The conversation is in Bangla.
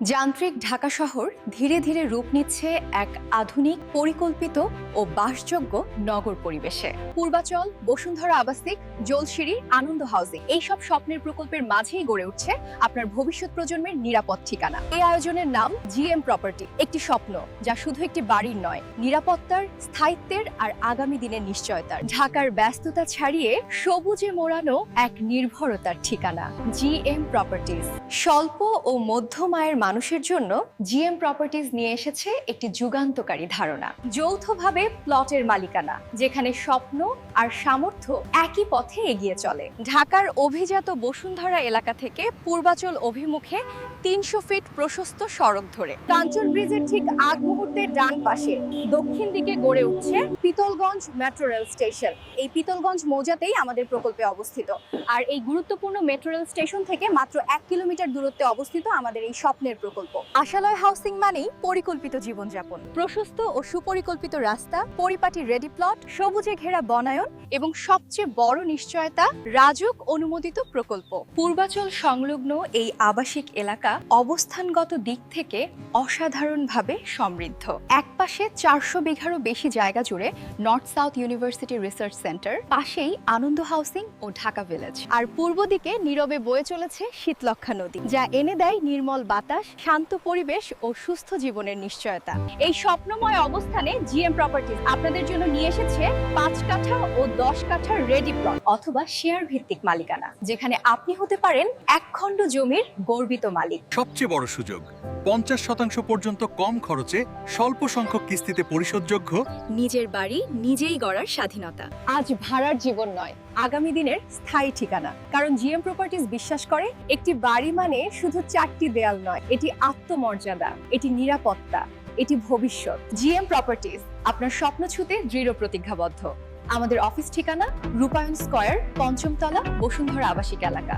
যান্ত্রিক ঢাকা শহর ধীরে ধীরে রূপ নিচ্ছে এক আধুনিক, পরিকল্পিত ও বাসযোগ্য নগর পরিবেশে। পূর্বাচল, বসুন্ধরা আবাসিক জলসিঁড়ি আনন্দ হাউজিং এইসব স্বপ্নের প্রকল্পের মাঝেই গড়ে উঠছে আপনার ভবিষ্যৎ প্রজন্মের নিরাপদ ঠিকানা। এই আয়োজনের নাম জিএম প্রপার্টি, একটি স্বপ্ন যা শুধু একটি বাড়ির নয়, নিরাপত্তার, স্থায়িত্বের আর আগামী দিনের নিশ্চয়তার। ঢাকার ব্যস্ততা ছাড়িয়ে সবুজে মোড়ানো এক নির্ভরতার ঠিকানা, জিএম প্রপার্টিজ। স্বল্প ও মধ্যম আয়ের মানুষের জন্য জিএম প্রপার্টিজ নিয়ে এসেছে একটি যুগান্তকারী ধারণা। যৌথভাবে প্লটের মালিকানা, যেখানে স্বপ্ন আর সামর্থ্য একই পথে এগিয়ে চলে। ঢাকার অভিজাত বসুন্ধরা এলাকা থেকে পূর্বাচল অভিমুখে তিনশো ফিট প্রশস্ত সড়ক ধরে। কাঞ্চন ব্রিজের ঠিক আগ মুহূর্তে ডান পাশে দক্ষিণ দিকে গড়ে উঠছে পিতলগঞ্জ মেট্রো রেল স্টেশন এই পিতলগঞ্জ মৌজাতেই আমাদের প্রকল্পে অবস্থিত। আর এই গুরুত্বপূর্ণ মেট্রো রেল স্টেশন থেকে মাত্র এক কিলোমিটার দূরত্বে অবস্থিত আমাদের এই স্বপ্নের প্রকল্প। আশালয় হাউসিং মানেই পরিকল্পিত জীবনযাপন। প্রশস্ত ও সুপরিকল্পিত রাস্তা, পরিপাটি রেডি প্লট সবুজে ঘেরা বনায়ন এবং সবচেয়ে বড় নিশ্চয়তা রাজুক অনুমোদিত প্রকল্প। পূর্বাচল সংলগ্ন এই আবাসিক এলাকা অবস্থানগত দিক থেকে অসাধারণভাবে সমৃদ্ধ। একপাশে চারশো বিঘারও বেশি জায়গা জুড়ে north south university research centre পাশেই আনন্দ হাউসিং ও ঢাকা ভিলেজ আর পূর্ব দিকে নীরবে বয়ে চলেছে শীতলক্ষা নদী, যা এনে দেয় নির্মল বাতাস শান্ত পরিবেশ ও সুস্থ জীবনের নিশ্চয়তা। এই স্বপ্নময় অবস্থানে জিএম প্রপার্টিজ আপনাদের জন্য নিয়ে এসেছে পাঁচ কাঠা ও দশ কাঠার রেডি প্লট অথবা শেয়ার ভিত্তিক মালিকানা যেখানে আপনি হতে পারেন এক খণ্ড জমির গর্বিত মালিক। সবচেয়ে বড় সুযোগ পঞ্চাশ শতাংশ পর্যন্ত কম খরচে স্বল্প সংখ্যক কিস্তিতে পরিশোধযোগ্য। নিজের বাড়ি নিজেই গড়ার স্বাধীনতা। আজ ভাড়ার জীবন নয় আগামী দিনের স্থায়ী ঠিকানা। কারণ জিএম প্রপার্টিজ বিশ্বাস করে একটি বাড়ি মানে শুধু চারটি দেয়াল নয় এটি আত্মমর্যাদা, এটি নিরাপত্তা, এটি ভবিষ্যৎ। জিএম প্রপার্টিজ আপনার স্বপ্ন ছুতে দৃঢ় প্রতিজ্ঞাবদ্ধ। আমাদের অফিস ঠিকানা রূপায়ণ স্কয়ার, পঞ্চমতলা, বসুন্ধরা আবাসিক এলাকা।